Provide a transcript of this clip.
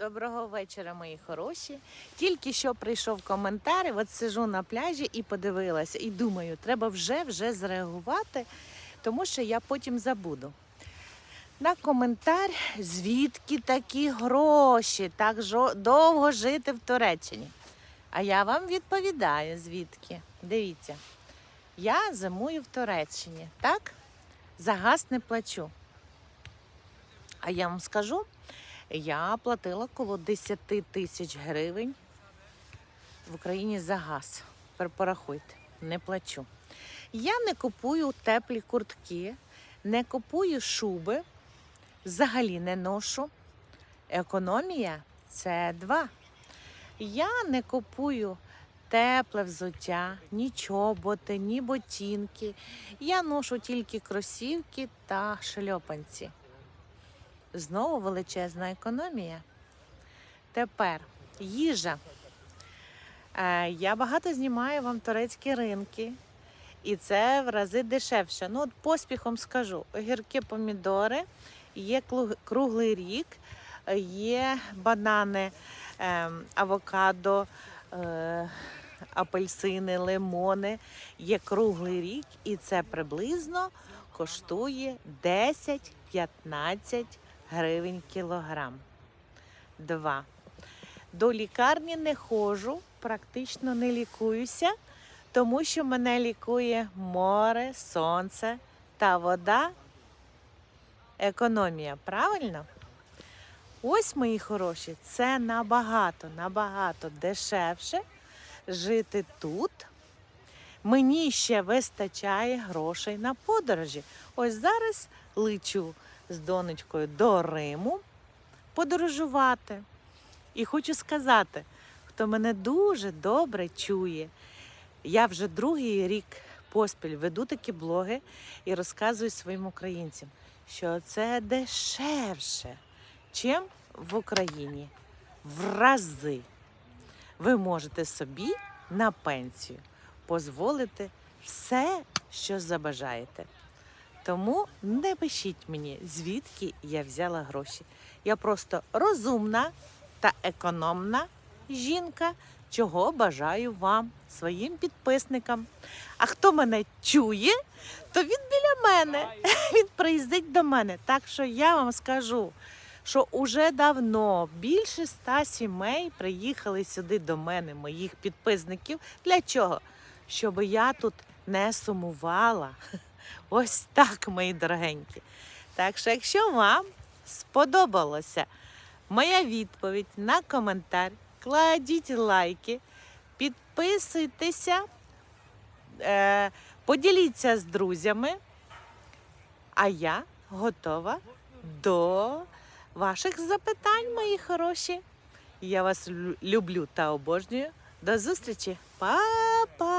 Доброго вечора, мої хороші. Тільки що прийшов коментар, от сижу на пляжі і подивилася. І думаю, треба вже вже зреагувати, тому що я потім забуду. На коментар, звідки такі гроші, так довго жити в Туреччині. А я вам відповідаю, звідки. Дивіться, я зимую в Туреччині, так? За газ не плачу. А я вам скажу, я платила коло 10 тисяч гривень в Україні за газ. Пер- Порахуйте, не плачу. Я не купую теплі куртки, не купую шуби, взагалі не ношу. Економія це два. Я не купую тепле взуття, ні чоботи, ні ботинки. Я ношу тільки кросівки та шльопанці. Знову величезна економія. Тепер їжа. Е, я багато знімаю вам турецькі ринки, і це в рази дешевше. Ну, от поспіхом скажу: огірки, помідори, є круглий рік, є банани, ем, авокадо, е, апельсини, лимони. Є круглий рік, і це приблизно коштує 10-15 гривень кілограм. Два. До лікарні не ходжу, практично не лікуюся, тому що мене лікує море, сонце та вода. Економія, правильно? Ось, мої хороші, це набагато, набагато дешевше жити тут. Мені ще вистачає грошей на подорожі. Ось зараз лечу з донечкою до Риму подорожувати. І хочу сказати, хто мене дуже добре чує. Я вже другий рік поспіль веду такі блоги і розказую своїм українцям, що це дешевше, чим в Україні. В рази ви можете собі на пенсію дозволити все, що забажаєте. Тому не пишіть мені, звідки я взяла гроші. Я просто розумна та економна жінка, чого бажаю вам, своїм підписникам. А хто мене чує, то він біля мене. Він приїздить до мене. Так що я вам скажу, що уже давно більше ста сімей приїхали сюди до мене, моїх підписників. Для чого? Щоб я тут не сумувала. Ось так, мої дорогенькі. Так що, якщо вам сподобалося моя відповідь на коментар, кладіть лайки, підписуйтеся, е, поділіться з друзями. А я готова до ваших запитань, мої хороші. Я вас люблю та обожнюю. До зустрічі, Па-па!